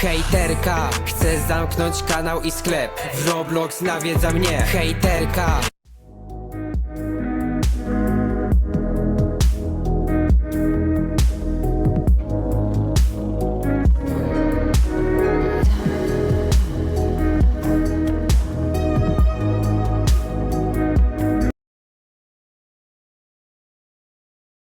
Hejterka Chcę zamknąć kanał i sklep. W Roblox nawiedza mnie. Hejterka.